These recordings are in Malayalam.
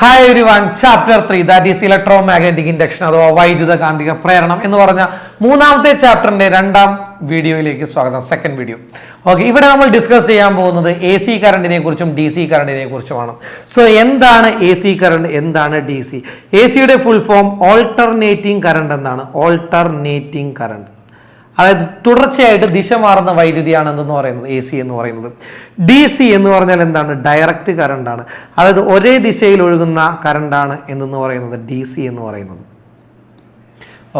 Hi everyone chapter three that is electromagnetic induction അഥവാ വൈദ്യുത കാന്തിക പ്രേരണം എന്ന് പറഞ്ഞ മൂന്നാമത്തെ ചാപ്റ്ററിന്റെ രണ്ടാം വീഡിയോയിലേക്ക് സ്വാഗതം സെക്കൻഡ് വീഡിയോ ഓക്കെ ഇവിടെ നമ്മൾ ഡിസ്കസ് ചെയ്യാൻ പോകുന്നത് എ സി കറണ്ടിനെ കുറിച്ചും ഡി സി കറണ്ടിനെ കുറിച്ചുമാണ്. സോ എന്താണ് എ സി കറണ്ട് എന്താണ് ഡി സി എ സിയുടെ ഫുൾ ഫോം ഓൾട്ടർനേറ്റിംഗ് കറണ്ട് എന്നാണ്. ഓൾട്ടർനേറ്റിംഗ് കറണ്ട് അതായത് തുടർച്ചയായിട്ട് ദിശ മാറുന്ന വൈദ്യുതിയാണ് എന്തെന്ന് പറയുന്നത് എ സി എന്ന് പറയുന്നത്. ഡി സി എന്ന് പറഞ്ഞാൽ എന്താണ്? ഡയറക്റ്റ് കറണ്ടാണ് അതായത് ഒരേ ദിശയിൽ ഒഴുകുന്ന കറണ്ടാണ് എന്തെന്ന് പറയുന്നത്? ഡി സി എന്ന് പറയുന്നത്.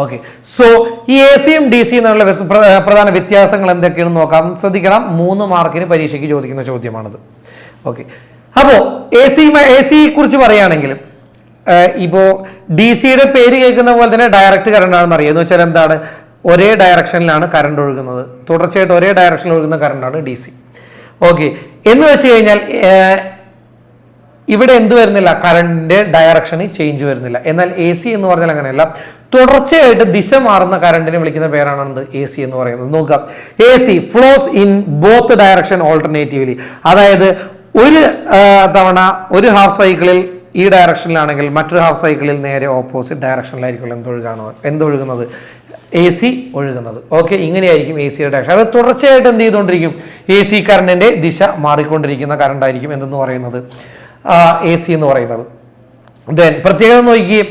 ഓക്കെ സോ ഈ എ സിയും ഡി സിയും തമ്മിലുള്ള പ്രധാന വ്യത്യാസങ്ങൾ എന്തൊക്കെയാണെന്ന് നോക്കാം. ശ്രദ്ധിക്കണം. മൂന്ന് മാർക്കിന് പരീക്ഷയ്ക്ക് ചോദിക്കുന്ന ചോദ്യമാണത്. ഓക്കെ അപ്പോൾ എ സി എ സിയെ കുറിച്ച് പറയുകയാണെങ്കിൽ ഇപ്പോൾ ഡി സിയുടെ പേര് കേൾക്കുന്ന പോലെ തന്നെ ഡയറക്റ്റ് കറണ്ട് ആണെന്ന് അറിയാം. എന്ന് വെച്ചാൽ എന്താണ്? ഒരേ ഡയറക്ഷനിലാണ് കറണ്ട് ഒഴുകുന്നത്. തുടർച്ചയായിട്ട് ഒരേ ഡയറക്ഷനിൽ ഒഴുകുന്ന കറണ്ടാണ് ഡി സി ഓക്കെ എന്ന് വെച്ച് കഴിഞ്ഞാൽ ഇവിടെ എന്ത് വരുന്നില്ല? കറണ്ടിന്റെ ഡയറക്ഷൻ ചേഞ്ച് വരുന്നില്ല. എന്നാൽ എ സി എന്ന് പറഞ്ഞാൽ അങ്ങനെയല്ല. തുടർച്ചയായിട്ട് ദിശ മാറുന്ന കറണ്ടിനെ വിളിക്കുന്ന പേരാണ് എന്ത് എ സി എന്ന് പറയുന്നത്. നോക്കുക. A C flows in both direction alternatively അതായത് ഒരു തവണ ഒരു ഹാഫ് സൈക്കിളിൽ ഈ ഡയറക്ഷനിലാണെങ്കിൽ മറ്റൊരു ഹാഫ് സൈക്കിളിൽ നേരെ ഓപ്പോസിറ്റ് ഡയറക്ഷനിലായിരിക്കും എന്തൊഴുകാണോ എന്തൊഴുകുന്നത് എ സി ഒഴുകുന്നത്. ഓക്കെ ഇങ്ങനെയായിരിക്കും എ സിയുടെ ഡയറക്ഷൻ അത് തുടർച്ചയായിട്ട് എന്ത് ചെയ്തുകൊണ്ടിരിക്കും? എ സി കറണ്ടിന്റെ ദിശ മാറിക്കൊണ്ടിരിക്കുന്ന കറണ്ടായിരിക്കും എന്തെന്ന് പറയുന്നത്? എ സി എന്ന് പറയുന്നത്. ദെൻ പ്രത്യേകത നോക്കി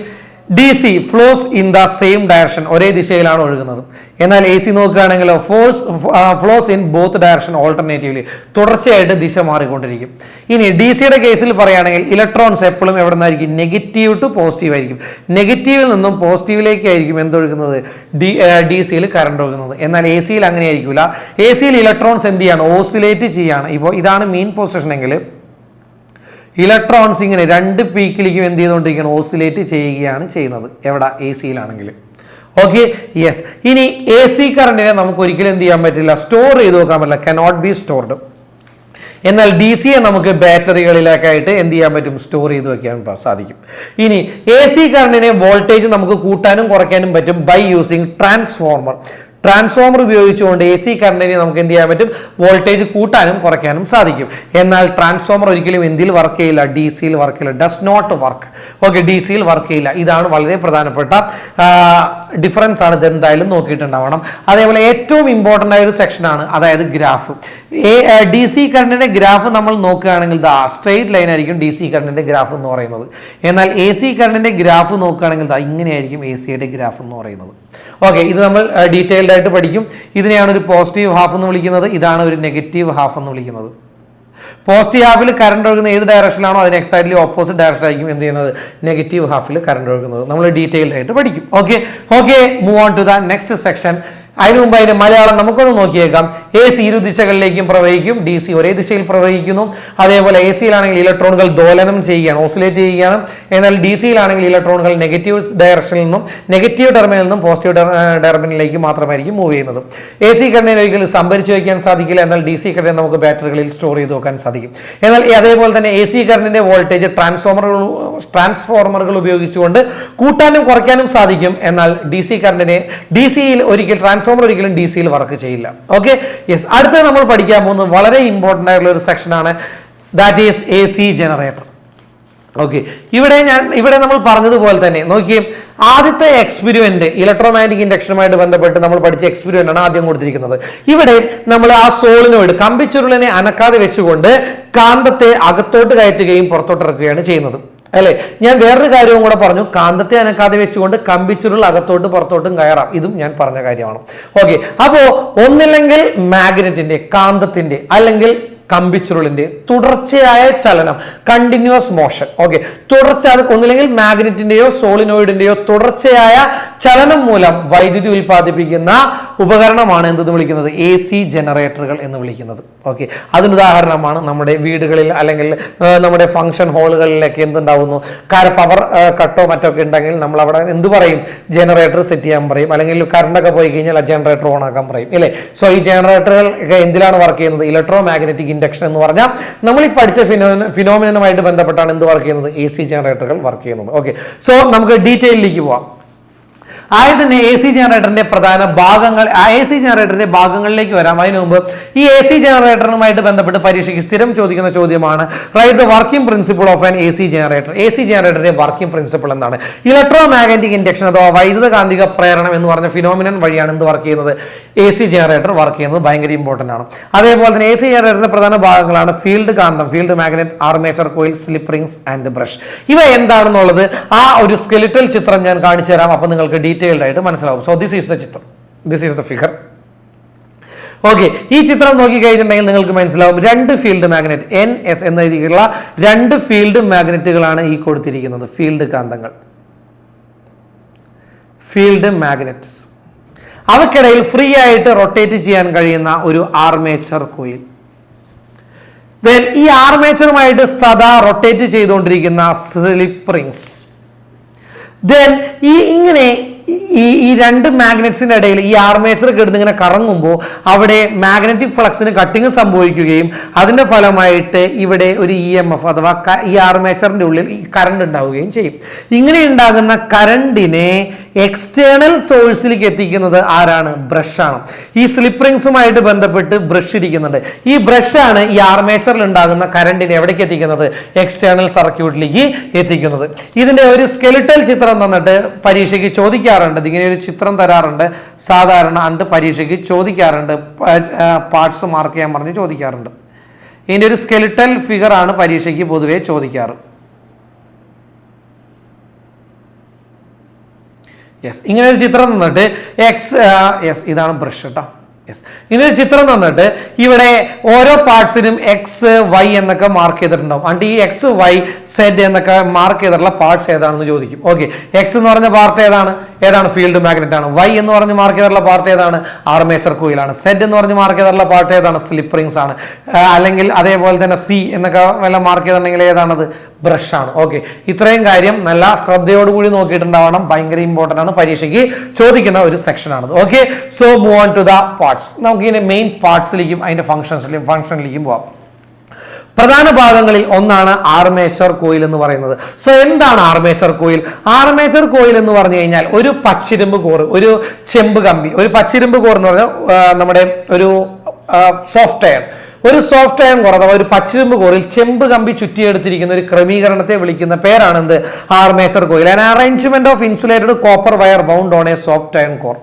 D C flows in the same direction ഒരേ ദിശയിലാണ് ഒഴുകുന്നത്. എന്നാൽ എ സി നോക്കുകയാണെങ്കിൽ force flows in both direction alternatively തുടർച്ചയായിട്ട് ദിശ മാറിക്കൊണ്ടിരിക്കും. ഇനി ഡി സിയുടെ കേസിൽ പറയുകയാണെങ്കിൽ ഇലക്ട്രോൺസ് എപ്പോഴും എവിടെ നിന്നായിരിക്കും? നെഗറ്റീവ് ടു പോസിറ്റീവ് ആയിരിക്കും. നെഗറ്റീവിൽ നിന്നും പോസിറ്റീവിലേക്കായിരിക്കും എന്തൊഴുകുന്നത്? ഡി ഡി സിയിൽ കറണ്ട് ഒഴുകുന്നത്. എന്നാൽ എ സിയിൽ അങ്ങനെ ആയിരിക്കില്ല എ സിയിൽ ഇലക്ട്രോൺസ് എന്ത് ചെയ്യാണ്? ഓസിലേറ്റ് ചെയ്യാണ്. ഇപ്പോൾ ഇതാണ് മെയിൻ പൊസിഷൻ എങ്കിൽ ഇലക്ട്രോൺസ് ഇങ്ങനെ രണ്ട് പീക്കിലേക്കും എന്ത് ചെയ്തുകൊണ്ടിരിക്കുകയാണ് ഓസിലേറ്റ് ചെയ്യുകയാണ് ചെയ്യുന്നത്. എവിടെ? എ സിയിലാണെങ്കിൽ ഓക്കെ യെസ് ഇനി എ സി കറണ്ടിനെ നമുക്ക് ഒരിക്കലും എന്ത് ചെയ്യാൻ പറ്റില്ല. സ്റ്റോർ ചെയ്ത് വെക്കാൻ പറ്റില്ല. കനോട്ട് ബി സ്റ്റോർഡ് എന്നാൽ ഡി സിയെ നമുക്ക് ബാറ്ററികളിലൊക്കെ ആയിട്ട് എന്ത് ചെയ്യാൻ പറ്റും? സ്റ്റോർ ചെയ്ത് വെക്കാൻ സാധിക്കും. ഇനി എ സി കറണ്ടിനെ വോൾട്ടേജ് നമുക്ക് കൂട്ടാനും കുറയ്ക്കാനും പറ്റും ബൈ യൂസിങ് ട്രാൻസ്ഫോർമർ ട്രാൻസ്ഫോമർ ഉപയോഗിച്ചുകൊണ്ട് എ സി കറണ്ടിനെ നമുക്ക് എന്ത് ചെയ്യാൻ പറ്റും? വോൾട്ടേജ് കൂട്ടാനും കുറയ്ക്കാനും സാധിക്കും. എന്നാൽ ട്രാൻസ്ഫോമർ ഒരിക്കലും എന്തിൽ വർക്ക് ചെയ്യില്ല? ഡി സിയിൽ വർക്ക് ചെയ്യില്ല. Does not work okay D സിയിൽ വർക്ക് ചെയ്യില്ല. ഇതാണ് വളരെ പ്രധാനപ്പെട്ട ഡിഫറൻസ് ആണ് ഇത് എന്തായാലും നോക്കിയിട്ടുണ്ടാവണം. അതേപോലെ ഏറ്റവും ഇമ്പോർട്ടന്റ് ആയ ഒരു സെക്ഷനാണ് അതായത് ഗ്രാഫ് ഡി സി കറണ്ടിന്റെ ഗ്രാഫ് നമ്മൾ നോക്കുകയാണെങ്കിൽ ദാ സ്ട്രെയിറ്റ് ലൈൻ ആയിരിക്കും ഡി സി കറണ്ടിന്റെ ഗ്രാഫ് എന്ന് പറയുന്നത്. എന്നാൽ എ സി കറണ്ടിന്റെ ഗ്രാഫ് നോക്കുകയാണെങ്കിൽ ദാ ഇങ്ങനെയായിരിക്കും എ സിയുടെ ഗ്രാഫ് എന്ന് പറയുന്നത്. ഓക്കെ ഇത് നമ്മൾ ഡീറ്റെയിൽഡ് ആയിട്ട് പഠിക്കും. ഇതിനെയാണ് ഒരു പോസിറ്റീവ് ഹാഫ് എന്ന് വിളിക്കുന്നത്. ഇതാണ് ഒരു നെഗറ്റീവ് ഹാഫ് എന്ന് വിളിക്കുന്നത്. പോസിറ്റീവ് ഹാഫിൽ കറണ്ട് ഒഴുകുന്ന ഏത് ഡയറക്ഷനിലാണോ അതിന് എക്സാക്ട്ലി ഓപ്പോസിറ്റ് ഡയറക്ഷൻ ആയിരിക്കും എന്ത് ചെയ്യുന്നത്? നെഗറ്റീവ് ഹാഫിൽ കറണ്ട് ഒഴുകുന്നത്. നമ്മൾ ഡീറ്റെയിൽഡ് ആയിട്ട് പഠിക്കും. Okay okay move on to the next section അതിന് മുമ്പ് അതിന്റെ മലയാളം നമുക്കൊന്ന് നോക്കിയേക്കാം. എ സി ഇരു ദിശകളിലേക്കും പ്രവഹിക്കും. ഡി സി ഒരേ ദിശയിൽ പ്രവഹിക്കുന്നു. അതേപോലെ എ സിയിലാണെങ്കിൽ ഇലക്ട്രോണുകൾ ദോലനം ചെയ്യുകയാണ് ഓസിലേറ്റ് ചെയ്യുകയാണ്. എന്നാൽ ഡി സിയിലാണെങ്കിൽ ഇലക്ട്രോണുകൾ നെഗറ്റീവ് ഡയറക്ഷനിൽ നിന്നും നെഗറ്റീവ് ടെർമിനിൽ നിന്നും പോസിറ്റീവ് ടെർമിനിലേക്ക് മാത്രമായിരിക്കും മൂവ് ചെയ്യുന്നത്. എ സി കണ്ണിന് ഒരിക്കലും സംഭരിച്ചു വയ്ക്കാൻ സാധിക്കില്ല. എന്നാൽ ഡി സി കറണ്ട് നമുക്ക് ബാറ്ററികളിൽ സ്റ്റോർ ചെയ്ത് വെക്കാൻ സാധിക്കും. എന്നാൽ അതേപോലെ തന്നെ എ സി കറണ്ടിന്റെ വോൾട്ടേജ് ട്രാൻസ്ഫോമറുകൾ ട്രാൻസ്ഫോർമറുകൾ ഉപയോഗിച്ചുകൊണ്ട് കൂട്ടാനും കുറയ്ക്കാനും സാധിക്കും. എന്നാൽ ഡി സി കറണ്ടിനെ ഡി സിയിൽ ഒരിക്കൽ ട്രാൻസ്ഫോമർ ഒരിക്കലും ഡി സിയിൽ വർക്ക് ചെയ്യില്ല. ഓക്കെ യെസ് അടുത്തത് നമ്മൾ പഠിക്കാൻ പോകുന്നത് വളരെ ഇമ്പോർട്ടന്റ് ആയിട്ടുള്ള ഒരു സെക്ഷനാണ് that is A C generator okay ഇവിടെ ഞാൻ ഇവിടെ നമ്മൾ പറഞ്ഞതുപോലെ തന്നെ നോക്കിയേ ആദ്യത്തെ എക്സ്പെരിമെന്റ് ഇലക്ട്രോമാഗ്നറ്റിക് ഇൻഡക്ഷനുമായിട്ട് ബന്ധപ്പെട്ട് നമ്മൾ പഠിച്ച എക്സ്പെരിമെന്റ് ആണ് ആദ്യം കൊടുത്തിരിക്കുന്നത്. ഇവിടെ നമ്മൾ ആ സോളിനോയിഡ് കമ്പിച്ചുരുളിനെ അനക്കാതെ വെച്ചുകൊണ്ട് കാന്തത്തെ അകത്തോട്ട് കയറ്റുകയും പുറത്തോട്ട് ഇറക്കുകയാണ് ചെയ്യുന്നത്. അല്ലെ? ഞാൻ വേറൊരു കാര്യവും കൂടെ പറഞ്ഞു. കാന്തത്തെ അനക്കാതെ വെച്ചുകൊണ്ട് കമ്പിച്ചുരുൾ അകത്തോട്ട് പുറത്തോട്ടും കയറാം. ഇതും ഞാൻ പറഞ്ഞ കാര്യമാണ്. ഓക്കെ അപ്പോ ഒന്നില്ലെങ്കിൽ മാഗ്നറ്റിന്റെ കാന്തത്തിന്റെ അല്ലെങ്കിൽ കമ്പിച്ചുരുളിന്റെ തുടർച്ചയായ ചലനം കണ്ടിന്യൂസ് മോഷൻ ഓക്കെ തുടർച്ച ഒന്നില്ലെങ്കിൽ മാഗ്നറ്റിന്റെയോ സോളിനോയിഡിന്റെയോ തുടർച്ചയായ ചലനം മൂലം വൈദ്യുതി ഉൽപ്പാദിപ്പിക്കുന്ന ഉപകരണമാണ് എന്തെന്ന് വിളിക്കുന്നത്? എ സി ജനറേറ്ററുകൾ എന്ന് വിളിക്കുന്നത്. ഓക്കെ അതിന് ഉദാഹരണമാണ് നമ്മുടെ വീടുകളിൽ അല്ലെങ്കിൽ നമ്മുടെ ഫംഗ്ഷൻ ഹാളുകളിലൊക്കെ എന്തുണ്ടാവുന്നു? കാര പവർ കട്ടോ മറ്റോ ഒക്കെ ഉണ്ടെങ്കിൽ നമ്മൾ അവിടെ എന്ത് പറയും? ജനറേറ്റർ സെറ്റ് ചെയ്യാൻ പറയും. അല്ലെങ്കിൽ കറണ്ടൊക്കെ പോയി കഴിഞ്ഞാൽ ആ ജനറേറ്റർ ഓൺ ആക്കാൻ പറയും. ഇല്ലേ? സോ ഈ ജനറേറ്ററുകൾ എന്തിലാണ് വർക്ക് ചെയ്യുന്നത്? ഇലക്ട്രോ മാഗ്നറ്റിക് ഇൻഡക്ഷൻ എന്ന് പറഞ്ഞാൽ നമ്മൾ ഈ പഠിച്ച ഫിനോമിന ഫിനോമിനുമായിട്ട് ബന്ധപ്പെട്ടാണ് എന്ത് വർക്ക് ചെയ്യുന്നത്? എ സി ജനറേറ്ററുകൾ വർക്ക് ചെയ്യുന്നത്. ഓക്കെ സോ നമുക്ക് ഡീറ്റെയിലേക്ക് പോവാം. ആദ്യം തന്നെ എ സി ജനറേറ്ററിന്റെ പ്രധാന ഭാഗങ്ങൾ എ സി ജനറേറ്ററിന്റെ ഭാഗങ്ങളിലേക്ക് വരാം. അതിനു മുമ്പ് ഈ എ സി ജനറേറ്ററുമായിട്ട് ബന്ധപ്പെട്ട് പരീക്ഷയ്ക്ക് സ്ഥിരം ചോദിക്കുന്ന ചോദ്യമാണ് write the working principle of an A C generator A C ജനറേറ്ററിന്റെ വർക്കിംഗ് പ്രിൻസിപ്പിൾ എന്താണ്? ഇലക്ട്രോ മാഗ്നറ്റിക് ഇൻഡക്ഷൻ അഥവാ വൈദ്യുത കാന്തിക പ്രേരണം എന്ന് പറഞ്ഞ ഫിനോമിനൻ വഴിയാണ് എന്ത് വർക്ക് ചെയ്യുന്നത്? എ സി ജനറേറ്റർ വർക്ക് ചെയ്യുന്നത് ഭയങ്കര ഇമ്പോർട്ടന്റ് ആണ്. അതേപോലെ തന്നെ എ സി ജനറേറ്ററിന്റെ പ്രധാന ഭാഗങ്ങളാണ് ഫീൽഡ് കാന്തം field magnet armature coil slip rings and brush ഇവ എന്താണെന്നുള്ളത് ആ ഒരു സ്കെലിറ്റൽ ചിത്രം ഞാൻ കാണിച്ചു തരാം അപ്പോൾ നിങ്ങൾക്ക് ഡീറ്റെയിൽഡ് ആയിട്ട് മനസ്സിലാവും. സോ ദിസ് ഈസ് ദ ചിത്രം. This is the figure okay ഈ ചിത്രം നോക്കി കഴിഞ്ഞിട്ടുണ്ടെങ്കിൽ നിങ്ങൾക്ക് മനസ്സിലാവും രണ്ട് ഫീൽഡ് മാഗ്നറ്റ് എൻ എസ് എന്ന രീതിയിലുള്ള രണ്ട് ഫീൽഡ് മാഗ്നറ്റുകളാണ് ഈ കൊടുത്തിരിക്കുന്നത്. ഫീൽഡ് കാന്തങ്ങൾ. ഫീൽഡ് മാഗ്നറ്റ്സ് അവക്കിടയിൽ ഫ്രീ ആയിട്ട് റൊട്ടേറ്റ് ചെയ്യാൻ കഴിയുന്ന ഒരു ആർമേച്ചർ കോയിൽ ദെൻ ഈ ആർമേച്ചറുമായിട്ട് സദാ റൊട്ടേറ്റ് ചെയ്തുകൊണ്ടിരിക്കുന്ന സ്ലിപ്പ് റിങ്സ് ദെൻ ഈ ഇങ്ങനെ ഈ ഈ രണ്ട് മാഗ്നറ്റ്സിന്റെ ഇടയിൽ ഈ ആർമേച്ചർ കിടന്ന് ഇങ്ങനെ കറങ്ങുമ്പോൾ അവിടെ മാഗ്നറ്റിക് ഫ്ലക്സിന് കട്ടിങ് സംഭവിക്കുകയും അതിന്റെ ഫലമായിട്ട് ഇവിടെ ഒരു ഇ എം എഫ് അഥവാ ഈ ആർമേച്ചറിന്റെ ഉള്ളിൽ ഈ കറണ്ട് ഉണ്ടാവുകയും ചെയ്യും. ഇങ്ങനെ ഉണ്ടാകുന്ന കറണ്ടിനെ എക്സ്റ്റേണൽ സോഴ്സിലേക്ക് എത്തിക്കുന്നത് ആരാണ്? ബ്രഷാണ് ഈ സ്ലിപ്പറിങ്സുമായിട്ട് ബന്ധപ്പെട്ട് ബ്രഷ് ഇരിക്കുന്നുണ്ട്. ഈ ബ്രഷാണ് ഈ ആർമേച്ചറിൽ ഉണ്ടാകുന്ന കറണ്ടിനെ എവിടേക്ക് എത്തിക്കുന്നത്? എക്സ്റ്റേണൽ സർക്യൂട്ടിലേക്ക് എത്തിക്കുന്നത്. ഇതിന്റെ ഒരു സ്കെലിറ്റൽ ചിത്രം തന്നിട്ട് പരീക്ഷയ്ക്ക് ചോദിക്കാറുണ്ട് ഇങ്ങനെ ഒരു ചിത്രം തരാറുണ്ട്. സാധാരണ അണ്ട് പരീക്ഷയ്ക്ക് ചോദിക്കാറുണ്ട്. പാർട്സ് മാർക്ക് ചെയ്യാൻ പറഞ്ഞ് ചോദിക്കാറുണ്ട്. ഇതിന്റെ ഒരു സ്കെലിറ്റൽ ഫിഗർ ആണ് പരീക്ഷയ്ക്ക് പൊതുവേ ചോദിക്കാറ്. യെസ് ഇങ്ങനെ ഒരു ചിത്രം തന്നിട്ട് എക്സ് യെസ് ഇതാണ് ബ്രഷ് കേട്ടോ യെസ് ഇനി ഒരു ചിത്രം തന്നിട്ട് ഇവിടെ ഓരോ പാർട്സിനും എക്സ് വൈ എന്നൊക്കെ മാർക്ക് ചെയ്തിട്ടുണ്ടാവും. അണ്ട് ഈ എക്സ് വൈ സെഡ് എന്നൊക്കെ മാർക്ക് ചെയ്തിട്ടുള്ള പാർട്സ് ഏതാണെന്ന് ചോദിക്കും. ഓക്കെ എക്സ് എന്ന് പറഞ്ഞ പാർട്ട് ഏതാണ്? ഏതാണ്? ഫീൽഡ് മാഗ്നറ്റ് ആണ്. വൈ എന്ന് പറഞ്ഞ് മാർക്ക് ചെയ്തിട്ടുള്ള പാർട്ട് ഏതാണ്? ആർമേച്ചർ കുയിലാണ് സെഡ് എന്ന് പറഞ്ഞ് മാർക്ക് ചെയ്തിട്ടുള്ള പാർട്ട് ഏതാണ്? സ്ലിപ്പ് റിങ്സ് ആണ്. അല്ലെങ്കിൽ അതേപോലെ തന്നെ സി എന്നൊക്കെ വല്ല മാർക്ക് ചെയ്തിട്ടുണ്ടെങ്കിൽ ഏതാണത്? ബ്രഷ് ആണ്. ഓക്കെ ഇത്രയും കാര്യം നല്ല ശ്രദ്ധയോടുകൂടി നോക്കിയിട്ടുണ്ടാവണം. ഭയങ്കര ഇമ്പോർട്ടന്റ് ആണ്. പരീക്ഷയ്ക്ക് ചോദിക്കുന്ന ഒരു സെക്ഷൻ ആണത്. Okay so move on to the parts നമുക്ക് ഇതിന്റെ മെയിൻ പാർട്സിലേക്കും അതിന്റെ ഫംഗ്ഷൻസിലേക്കും ഫംഗ്ഷനിലേക്കും പോവാം. പ്രധാന ഭാഗങ്ങളിൽ ഒന്നാണ് ആർമേച്ചർ കോയിൽ എന്ന് പറയുന്നത്. സോ എന്താണ് ആർമേച്ചർ കോയിൽ? ആർമേച്ചർ കോയിൽ എന്ന് പറഞ്ഞു കഴിഞ്ഞാൽ ഒരു പച്ചിരുമ്പ് കോർ ഒരു ചെമ്പ് കമ്പി. ഒരു പച്ചിരുമ്പ് കോർ എന്ന് പറഞ്ഞാൽ നമ്മുടെ ഒരു സോഫ്റ്റ് അയൺ ഒരു സോഫ്റ്റ് അയൺ കോർ അഥവാ ഒരു പച്ചിരുമ്പ് കോറിൽ ചെമ്പ് കമ്പി ചുറ്റിയെടുത്തിരിക്കുന്ന ഒരു ക്രമീകരണത്തെ വിളിക്കുന്ന പേരാണ് എന്ത്? Armature coil. An arrangement of insulated copper wire bound on a soft iron core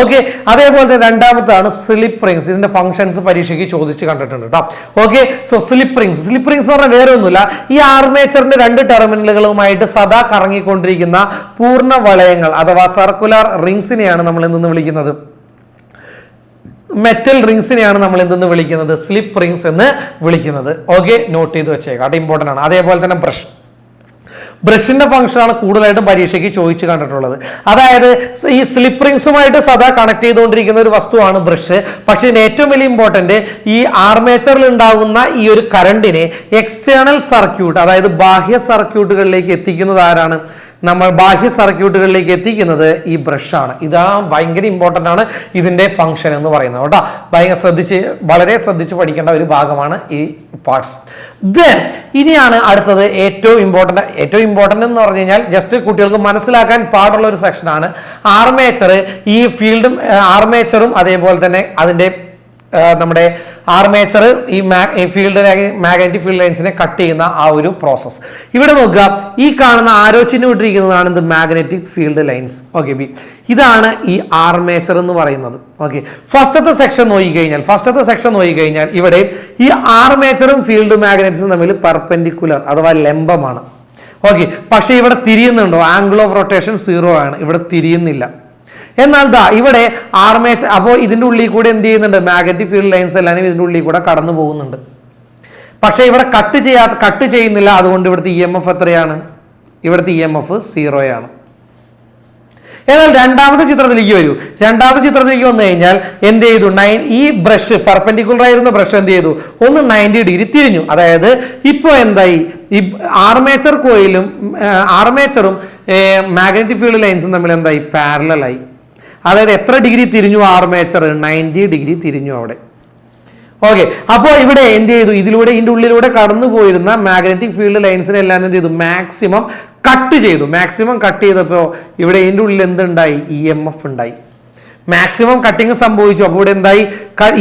okay അതേപോലെ തന്നെ രണ്ടാമത്താണ് സ്ലിപ്പ് റിങ്സ് ഇതിന്റെ ഫംഗ്ഷൻസ് പരീക്ഷയ്ക്ക് ചോദിച്ച് കണ്ടിട്ടുണ്ട് കേട്ടോ okay so slip rings slip rings എന്ന് പറഞ്ഞാൽ വേറെ ഒന്നുമില്ല. ഈ ആർമേച്ചറിന്റെ രണ്ട് ടെർമിനലുകളുമായിട്ട് സദാ കറങ്ങിക്കൊണ്ടിരിക്കുന്ന പൂർണ വളയങ്ങൾ അഥവാ സർക്കുലർ റിങ്സിനെയാണ് നമ്മൾ എന്തെന്ന് വിളിക്കുന്നത്? മെറ്റൽ റിങ്സിനെയാണ് നമ്മൾ എന്തെന്ന് വിളിക്കുന്നത്? സ്ലിപ്പ് റിങ്സ് എന്ന് വിളിക്കുന്നത്. ഓക്കെ നോട്ട് ചെയ്ത് വെച്ചേക്കാം. അത് ഇമ്പോർട്ടന്റ് ആണ്. അതേപോലെ തന്നെ ബ്രഷ് ബ്രഷിന്റെ ഫംഗ്ഷനാണ് കൂടുതലായിട്ടും പരീക്ഷയ്ക്ക് ചോദിച്ചു കണ്ടിട്ടുള്ളത്. അതായത് ഈ സ്ലിപ്പ് റിങ്സുമായിട്ട് സദാ കണക്ട് ചെയ്തുകൊണ്ടിരിക്കുന്ന ഒരു വസ്തുവാണ് ബ്രഷ് പക്ഷേ ഇതിന് ഏറ്റവും വലിയ ഇമ്പോർട്ടന്റ് ഈ ആർമേച്ചറിൽ ഉണ്ടാകുന്ന ഈ ഒരു കറണ്ടിനെ എക്സ്റ്റേണൽ സർക്യൂട്ട് അതായത് ബാഹ്യ സർക്യൂട്ടുകളിലേക്ക് എത്തിക്കുന്നത് ആരാണ്? നമ്മൾ ബാഹ്യ സർക്യൂട്ടുകളിലേക്ക് എത്തിക്കുന്നത് ഈ ബ്രഷാണ്. ഇതാ ഭയങ്കര ഇമ്പോർട്ടന്റ് ആണ് ഇതിന്റെ ഫംഗ്ഷൻ എന്ന് പറയുന്നത് കേട്ടോ. ഭയങ്കര ശ്രദ്ധിച്ച് വളരെ ശ്രദ്ധിച്ച് പഠിക്കേണ്ട ഒരു ഭാഗമാണ് ഈ പാർട്സ് ദെൻ ഇനിയാണ് അടുത്തത് ഏറ്റവും ഇമ്പോർട്ടന്റ് ഏറ്റവും ഇമ്പോർട്ടന്റ് എന്ന് പറഞ്ഞു കഴിഞ്ഞാൽ ജസ്റ്റ് കുട്ടികൾക്ക് മനസ്സിലാക്കാൻ പാടുള്ള ഒരു സെക്ഷനാണ് ആർമേച്ചർ ഈ ഫീൽഡും ആർമേച്ചറും അതേപോലെ തന്നെ അതിന്റെ ആ, നമ്മുടെ ആർമേച്ചർ ഈ മാ ഫീൽഡ് മാഗ്നറ്റിക് ഫീൽഡ് ലൈൻസിനെ കട്ട് ചെയ്യുന്ന ആ ഒരു പ്രോസസ്സ് ഇവിടെ നോക്കുക ഈ കാണുന്ന ആരോ ചിഹ്നം ഇട്ടിരിക്കുന്നതാണ് ഇത് magnetic field lines. Okay B ഇതാണ് ഈ ആർമേച്ചർ എന്ന് പറയുന്നത്. ഓക്കെ ഫസ്റ്റത്തെ സെക്ഷൻ നോക്കിക്കഴിഞ്ഞാൽ ഫസ്റ്റത്തെ സെക്ഷൻ നോക്കിക്കഴിഞ്ഞാൽ ഇവിടെ ഈ ആർമേച്ചറും ഫീൽഡ് മാഗ്നറ്റ്സും തമ്മിൽ പെർപെൻഡിക്കുലർ അഥവാ ലംബമാണ്. ഓക്കെ പക്ഷേ ഇവിടെ തിരിയുന്നുണ്ടോ? ആംഗിൾ ഓഫ് റൊട്ടേഷൻ സീറോ ആണ്. ഇവിടെ തിരിയുന്നില്ല. എന്നാൽ ദാ ഇവിടെ ആർമേച്ച അപ്പോൾ ഇതിന്റെ ഉള്ളിൽ കൂടെ എന്ത് ചെയ്യുന്നുണ്ട്? മാഗ്നറ്റിക് ഫീൽഡ് ലൈൻസ് എല്ലാം ഇതിന്റെ ഉള്ളിൽ കൂടെ കടന്നു പോകുന്നുണ്ട്. പക്ഷേ ഇവിടെ കട്ട് ചെയ്യാത്ത കട്ട് ചെയ്യുന്നില്ല. അതുകൊണ്ട് ഇവിടുത്തെ ഇ എം എഫ് എത്രയാണ്? ഇവിടുത്തെ ഇ എം എഫ് സീറോയാണ് എന്നാൽ രണ്ടാമത്തെ ചിത്രത്തിലേക്ക് വരൂ. രണ്ടാമത്തെ ചിത്രത്തിലേക്ക് വന്നു കഴിഞ്ഞാൽ എന്ത് ചെയ്തു? നയൻ ഈ ബ്രഷ് പെർപെൻഡിക്കുലർ ആയിരുന്ന ബ്രഷ് എന്ത് ചെയ്തു? ഒന്ന് നയന്റി ഡിഗ്രി തിരിഞ്ഞു. അതായത് ഇപ്പോൾ എന്തായി? ഈ ആർമേച്ചർ കോയിലും ആർമേച്ചറും മാഗ്നറ്റിക് ഫീൽഡ് ലൈൻസും തമ്മിൽ എന്തായി? പാരലായി അതായത് എത്ര ഡിഗ്രി തിരിഞ്ഞു ആർമേച്ചർ? നയന്റി ഡിഗ്രി തിരിഞ്ഞു അവിടെ. ഓക്കെ. അപ്പോൾ ഇവിടെ എന്ത് ചെയ്തു? ഇതിലൂടെ ഇതിന്റെ ഉള്ളിലൂടെ കടന്നു പോയിരുന്ന മാഗ്നറ്റിക് ഫീൽഡ് ലൈൻസിനെ എല്ലാം എന്ത് ചെയ്തു? മാക്സിമം കട്ട് ചെയ്തു. മാക്സിമം കട്ട് ചെയ്തപ്പോൾ ഇവിടെ ഇതിന്റെ ഉള്ളിൽ എന്തുണ്ടായി ഇ എം എഫ് ഉണ്ടായി. മാക്സിമം കട്ടിങ് സംഭവിച്ചു. അപ്പോൾ ഇവിടെ എന്തായി?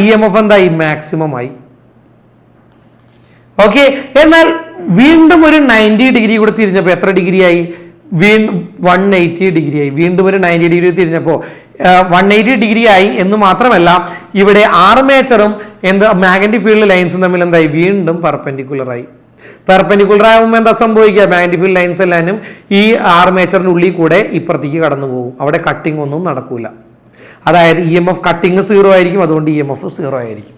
ഇ എം എഫ് എന്തായി? മാക്സിമം ആയി. ഓക്കെ. എന്നാൽ വീണ്ടും ഒരു നയന്റി ഡിഗ്രി കൂടെ തിരിഞ്ഞപ്പോൾ എത്ര ഡിഗ്രി ആയി? വീണ്ടും വൺ എയ്റ്റി ഡിഗ്രി ആയി. വീണ്ടും ഒരു നയന്റി ഡിഗ്രി തിരിഞ്ഞപ്പോൾ വൺ എയ്റ്റി ഡിഗ്രി ആയി എന്ന് മാത്രമല്ല ഇവിടെ ആർമേച്ചറും എന്ത് മാഗ്നറ്റിക് ഫീൽഡ് ലൈൻസും തമ്മിൽ എന്തായി? വീണ്ടും പെർപെൻഡിക്കുലർ ആയി. പെർപെൻഡിക്കുലർ ആകുമ്പോൾ എന്താ സംഭവിക്കുക? മാഗ്നറ്റിക് ഫീൽഡ് ലൈൻസ് എല്ലാനും ഈ ആർമേച്ചറിന്റെ ഉള്ളിൽ കൂടെ ഇപ്പുറത്തേക്ക് കടന്നു പോകും. അവിടെ കട്ടിംഗ് ഒന്നും നടക്കൂല. അതായത് E M F cutting zero ആയിരിക്കും അതുകൊണ്ട് ഇ എം എഫ് സീറോ ആയിരിക്കും.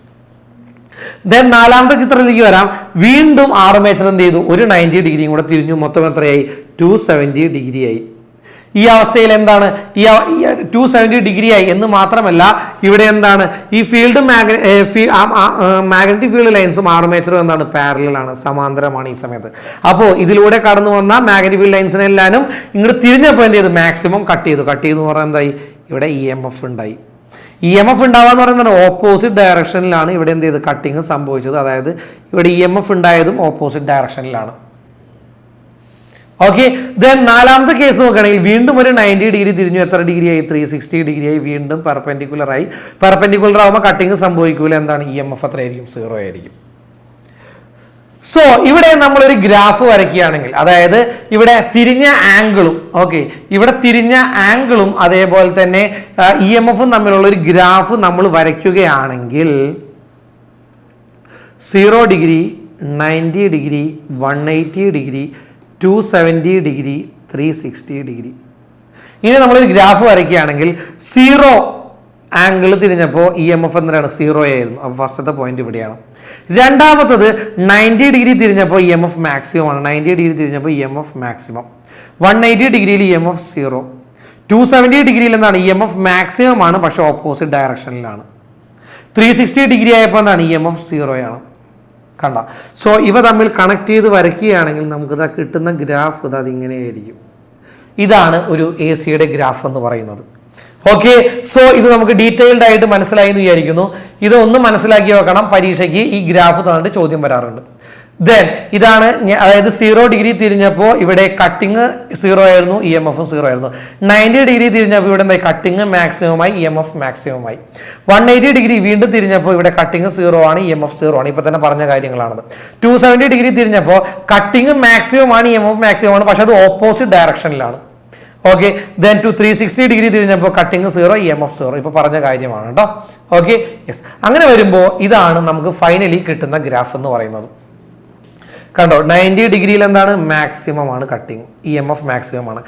ദെൻ നാലാമത്തെ ചിത്രത്തിലേക്ക് വരാം. വീണ്ടും ആർമേച്ചർ എന്ത് ചെയ്തു? ഒരു നയന്റി ഡിഗ്രിയും കൂടെ തിരിഞ്ഞു. മൊത്തം എത്രയായി? ടു സെവന്റി ഡിഗ്രി ആയി. ഈ അവസ്ഥയിൽ എന്താണ്? ഈ ടു സെവന്റി ഡിഗ്രി ആയി എന്ന് മാത്രമല്ല ഇവിടെ എന്താണ്? ഈ ഫീൽഡ് മാഗ്നറ്റിക് ഫീൽഡ് ലൈൻസും ആർമേച്ചറും എന്താണ്? പാരലാണ് സമാന്തരമാണ് ഈ സമയത്ത്. അപ്പോൾ ഇതിലൂടെ കടന്നു വന്ന മാഗ്നറ്റിക് ഫീൽഡ് ലൈൻസിനെല്ലാനും ഇങ്ങോട്ട് തിരിഞ്ഞപ്പോൾ എന്ത് ചെയ്തു? മാക്സിമം കട്ട് ചെയ്തു. കട്ട് ചെയ്തു എന്ന് പറഞ്ഞാൽ എന്തായി? ഇവിടെ ഇ എം എഫ് ഉണ്ടായി. ഇ എം എഫ് ഉണ്ടാവുക ഉണ്ടാവാന്ന് പറയുന്നത് ഓപ്പോസിറ്റ് ഡയറക്ഷനിലാണ് ഇവിടെ എന്ത് ചെയ്ത് കട്ടിങ് സംഭവിച്ചത്. അതായത് ഇവിടെ ഇ എം എഫ് ഉണ്ടായതും ഓപ്പോസിറ്റ് ഡയറക്ഷനിലാണ് ഓക്കെ ദെൻ നാലാമത്തെ കേസ് നോക്കുകയാണെങ്കിൽ വീണ്ടും ഒരു നയന്റി ഡിഗ്രി തിരിഞ്ഞു. എത്ര ഡിഗ്രി ആയി? ത്രീ സിക്സ്റ്റി ഡിഗ്രി ആയി വീണ്ടും പെർപെൻഡിക്കുലർ ആയി. പെർപെൻഡിക്കുലർ ആകുമ്പോൾ കട്ടിങ് സംഭവിക്കൂല. എന്താണ്? ഇ എം എഫ് എത്രയായിരിക്കും സീറോ ആയിരിക്കും. സോ ഇവിടെ നമ്മളൊരു ഗ്രാഫ് വരയ്ക്കുകയാണെങ്കിൽ അതായത് ഇവിടെ തിരിഞ്ഞ ആംഗിളും ഓക്കെ ഇവിടെ തിരിഞ്ഞ ആംഗിളും അതേപോലെ തന്നെ ഇ എം എഫും തമ്മിലുള്ള ഒരു ഗ്രാഫ് നമ്മൾ വരയ്ക്കുകയാണെങ്കിൽ zero degree ninety degree one eighty degree two seventy degree three sixty degree ഇനി നമ്മളൊരു ഗ്രാഫ് വരയ്ക്കുകയാണെങ്കിൽ സീറോ ആംഗിൾ തിരിഞ്ഞപ്പോൾ ഇ എം എഫ് എന്തിനാണ് സീറോ ആയിരുന്നു. അപ്പോൾ ഫസ്റ്റത്തെ പോയിന്റ് ഇവിടെയാണ്. രണ്ടാമത്തത് നയന്റി ഡിഗ്രി തിരിഞ്ഞപ്പോൾ ഇ എം എഫ് മാക്സിമം ആണ്. Ninety degree തിരിഞ്ഞപ്പോൾ E M F maximum one eighty ഡിഗ്രിയിൽ E M F zero two seventy ഡിഗ്രിയിൽ എന്താണ്? ഇ എം എഫ് മാക്സിമം ആണ് പക്ഷേ ഓപ്പോസിറ്റ് ഡയറക്ഷനിലാണ് ത്രീ സിക്സ്റ്റി ഡിഗ്രി ആയപ്പോൾ എന്താണ്? ഇ എം എഫ് സീറോയാണ് കണ്ട. സോ ഇവ തമ്മിൽ കണക്ട് ചെയ്ത് വരയ്ക്കുകയാണെങ്കിൽ നമുക്കിതാ കിട്ടുന്ന ഗ്രാഫ് ഇത് അതിങ്ങനെയായിരിക്കും ഇതാണ് ഒരു എ സിയുടെ ഗ്രാഫ് എന്ന് പറയുന്നത്. ഓക്കെ സോ ഇത് നമുക്ക് ഡീറ്റെയിൽഡ് ആയിട്ട് മനസ്സിലായി എന്ന് വിചാരിക്കുന്നു. ഇത് ഒന്ന് മനസ്സിലാക്കി വെക്കണം പരീക്ഷയ്ക്ക് ഈ ഗ്രാഫ് തന്നിട്ട് ചോദ്യം വരാറുണ്ട്. ദെൻ ഇതാണ് അതായത് സീറോ ഡിഗ്രി തിരിഞ്ഞപ്പോൾ ഇവിടെ കട്ടിങ് സീറോ ആയിരുന്നു ഇ എം എഫും സീറോ ആയിരുന്നു. നയന്റി ഡിഗ്രി തിരിഞ്ഞപ്പോൾ ഇവിടെ എന്തായി? കട്ടിങ് മാക്സിമമായി ഇ എം എഫ് മാക്സിമമായി വൺ എയ്റ്റി ഡിഗ്രി വീണ്ടും തിരിഞ്ഞപ്പോൾ ഇവിടെ കട്ടിങ് സീറോ ആണ് ഇ എം എഫ് സീറോ ആണ്. ഇപ്പൊ തന്നെ പറഞ്ഞ കാര്യങ്ങളാണത്. ടു സെവന്റി ഡിഗ്രി തിരിഞ്ഞപ്പോൾ കട്ടിങ് മാക്സിമം ആണ് ഇ എം എഫ് മാക്സിമം ആണ്. പക്ഷെ അത് opposite ഡയറക്ഷനിലാണ് okay then to three sixty degree തിരിഞ്ഞപ്പോൾ cutting zero E M F zero ഇപ്പോൾ പറഞ്ഞ കാര്യമാണ് കേട്ടോ ഓക്കെ യെസ് അങ്ങനെ വരുമ്പോൾ ഇതാണ് നമുക്ക് ഫൈനലി കിട്ടുന്ന ഗ്രാഫ് എന്ന് പറയുന്നത്. കണ്ടോ നയന്റി ഡിഗ്രിയിൽ എന്താണ്? മാക്സിമം ആണ് cutting E M F maximum ആണ്.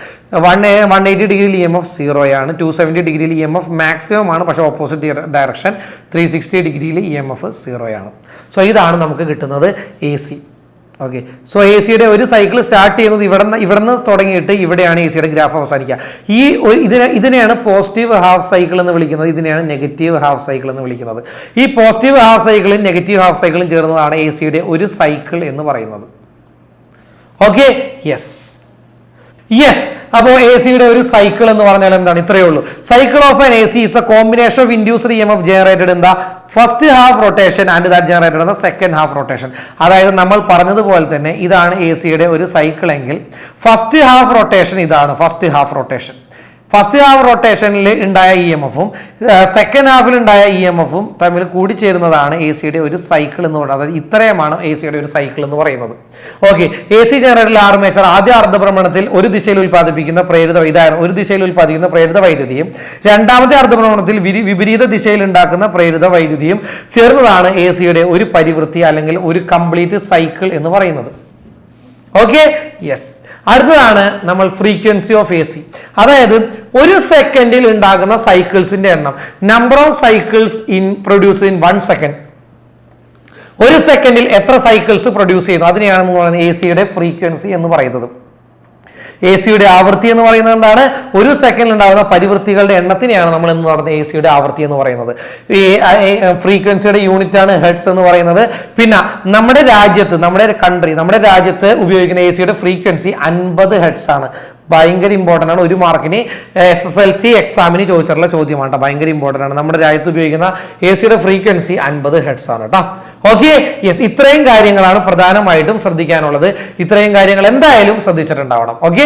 വൺ വൺ എയ്റ്റി ഡിഗ്രിയിൽ ഇ എം എഫ് സീറോയാണ് ടു സെവന്റി ഡിഗ്രിയിൽ ഇ എം എഫ് മാക്സിമം ആണ് പക്ഷേ ഓപ്പോസിറ്റ് ഡയറക്ഷൻ ത്രീ സിക്സ്റ്റി ഡിഗ്രിയിൽ ഇ എം എഫ് സീറോയാണ് സോ ഇതാണ് നമുക്ക് കിട്ടുന്നത് A C okay so A സിയുടെ ഒരു സൈക്കിൾ സ്റ്റാർട്ട് ചെയ്യുന്നത് ഇവിടെ നിന്ന് ഇവിടെ നിന്ന് തുടങ്ങിയിട്ട് ഇവിടെയാണ് എ സിയുടെ ഗ്രാഫ് അവസാനിക്കുക. ഈ ഒരു ഇതിനെ ഇതിനെയാണ് പോസിറ്റീവ് ഹാഫ് സൈക്കിൾ എന്ന് വിളിക്കുന്നത്. ഇതിനെയാണ് നെഗറ്റീവ് ഹാഫ് സൈക്കിൾ എന്ന് വിളിക്കുന്നത്. ഈ പോസിറ്റീവ് ഹാഫ് സൈക്കിളും നെഗറ്റീവ് ഹാഫ് സൈക്കിളും ചേർന്നതാണ് എ സിയുടെ ഒരു സൈക്കിൾ എന്ന് പറയുന്നത്. ഓക്കെ യെസ് യെസ് അപ്പോൾ എ സിയുടെ ഒരു സൈക്കിൾ എന്ന് പറഞ്ഞാൽ എന്താണ്? ഇത്രയേ ഉള്ളൂ. Cycle of an A C is a combination of induced E M F generated എന്താ first half rotation and that generated എന്ന സെക്കൻഡ് ഹാഫ് റൊട്ടേഷൻ അതായത് നമ്മൾ പറഞ്ഞതുപോലെ തന്നെ ഇതാണ് എ സിയുടെ ഒരു സൈക്കിൾ എങ്കിൽ ഫസ്റ്റ് ഹാഫ് റൊട്ടേഷൻ ഇതാണ്. First half rotation first half റൊട്ടേഷനിൽ ഉണ്ടായ ഇ എം എഫും സെക്കൻഡ് ഹാഫിൽ ഉണ്ടായ ഇ എം എഫും തമ്മിൽ കൂടിച്ചേരുന്നതാണ് എ സിയുടെ ഒരു സൈക്കിൾ എന്ന് പറയുന്നത്. അതായത് ഇത്രയുമാണ് എ സിയുടെ ഒരു സൈക്കിൾ എന്ന് പറയുന്നത്. ഓക്കെ എ സി ജനറേറ്ററിൽ ആർമേച്ചർ ആദ്യ അർദ്ധഭ്രമണത്തിൽ ഒരു ദിശയിൽ ഉൽപ്പാദിപ്പിക്കുന്ന പ്രേരിത ഇതാണ് ഒരു ദിശയിൽ ഉൽപ്പാദിക്കുന്ന പ്രേരിത വൈദ്യുതിയും രണ്ടാമത്തെ അർദ്ധഭ്രമണത്തിൽ വിപരീത ദിശയിൽ ഉണ്ടാക്കുന്ന പ്രേരിത വൈദ്യുതിയും ചേർന്നതാണ് എ സിയുടെ ഒരു പരിവൃത്തി അല്ലെങ്കിൽ ഒരു കംപ്ലീറ്റ് സൈക്കിൾ എന്ന് പറയുന്നത്. ഓക്കെ യെസ് അടുത്തതാണ് നമ്മൾ ഫ്രീക്വൻസി ഓഫ് എ സി അതായത് ഒരു സെക്കൻഡിൽ ഉണ്ടാകുന്ന സൈക്കിൾസിന്റെ എണ്ണം. Number of cycles in produce in one second ഒരു സെക്കൻഡിൽ എത്ര സൈക്കിൾസ് പ്രൊഡ്യൂസ് ചെയ്യുന്നു? അതിനെയാണ് എ സിയുടെ ഫ്രീക്വൻസി എന്ന് പറയുന്നത്. എ സിയുടെ ആവൃത്തി എന്ന് പറയുന്നത് എന്താണ്? ഒരു സെക്കൻഡിൽ ഉണ്ടാകുന്ന പരിവൃത്തികളുടെ എണ്ണത്തിനെയാണ് നമ്മൾ എന്ന് പറയുന്നത് എ സിയുടെ ആവൃത്തി എന്ന് പറയുന്നത്. ഈ ഫ്രീക്വൻസിയുടെ യൂണിറ്റ് ആണ് ഹെഡ്സ് എന്ന് പറയുന്നത്. പിന്നെ നമ്മുടെ രാജ്യത്ത് നമ്മുടെ കൺട്രി നമ്മുടെ രാജ്യത്ത് ഉപയോഗിക്കുന്ന എ സിയുടെ ഫ്രീക്വൻസി അൻപത് ഹെഡ്സ് ആണ്. ഭയങ്കര ഇമ്പോർട്ടന്റ് ആണ്. ഒരു മാർക്കിന് എസ് എസ് എൽ സി എക്സാമിന് ചോദിച്ചിട്ടുള്ള ചോദ്യമാണ് കേട്ടോ ഭയങ്കര ഇമ്പോർട്ടന്റ് ആണ്. നമ്മുടെ രാജ്യത്ത് ഉപയോഗിക്കുന്ന എ സിയുടെ ഫ്രീക്വൻസി അൻപത് ഹെഡ്സ് ആണ് കേട്ടോ ഓക്കെ യെസ് ഇത്രയും കാര്യങ്ങളാണ് പ്രധാനമായിട്ടും ശ്രദ്ധിക്കാനുള്ളത്. ഇത്രയും കാര്യങ്ങൾ എന്തായാലും ശ്രദ്ധിച്ചിട്ടുണ്ടാവണം. ഓക്കെ